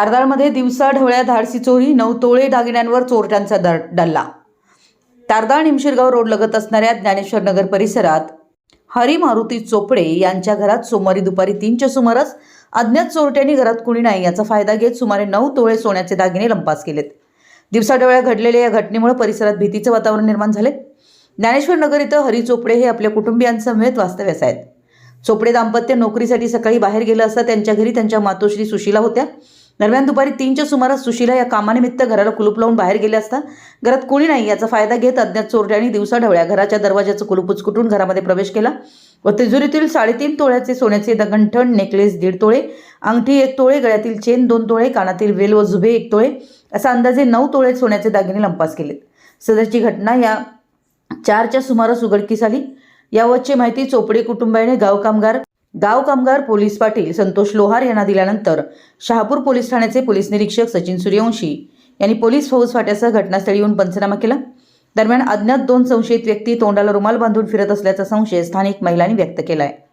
तारदाळमध्ये दिवसा ढवळ्या धाडसी चोरी नऊ तोळे दागिन्यांवर चोरट्यांचा द डल्ला. तारदाळ निमशिरगाव रोड लगत असणाऱ्या ज्ञानेश्वर नगर परिसरात हरी मारुती चोपडे यांच्या घरात सोमवारी दुपारी तीनच्या सुमारास अज्ञात चोरट्यांनी घरात कुणी नाही याचा फायदा घेत सुमारे नऊ तोळे सोन्याचे दागिने लंपास केलेत. दिवसाढवळ्या घडलेल्या या घटनेमुळे परिसरात भीतीचं वातावरण निर्माण झाले. ज्ञानेश्वर नगर इथं हरी चोपडे हे आपल्या कुटुंबियांसमवेत वास्तव्यास आहेत. चोपडे दाम्पत्य नोकरीसाठी सकाळी बाहेर गेलं असता त्यांच्या घरी त्यांच्या मातोश्री सुशीला होत्या. दरम्यान दुपारी तीनच्या सुमारास सुशीला या कामानिमित्त घराला कुलूप लावून बाहेर गेले असता घरात कोणी नाही याचा फायदा घेत अज्ञात चोरट्यांनी दिवसाढवळ्या घराच्या दरवाजाचं कुलूप उचकुटून घरामध्ये प्रवेश केला व तिजोरीतील साडेतीन तोळ्याचे सोन्याचे दगंठण नेकलेस दीड तोळे अंगठी एक तोळे गळ्यातील चेन दोन तोळे कानातील वेल व जुभे एक तोळे असा अंदाजे नऊ तोळे सोन्याचे दागिने लंपास केलेत. सदरची घटना या चारच्या सुमारास उघडकीस आली. यावरची माहिती चोपडे कुटुंबाने गाव कामगार गाव कामगार पोलीस पाटील संतोष लोहार यांना दिल्यानंतर शहापूर पोलीस ठाण्याचे पोलीस निरीक्षक सचिन सूर्यवंशी यांनी पोलीस फौज फाट्यासह घटनास्थळी येऊन पंचनामा केला. दरम्यान अज्ञात दोन संशयित व्यक्ती तोंडाला रुमाल बांधून फिरत असल्याचा संशय स्थानिक महिलांनी व्यक्त केला आहे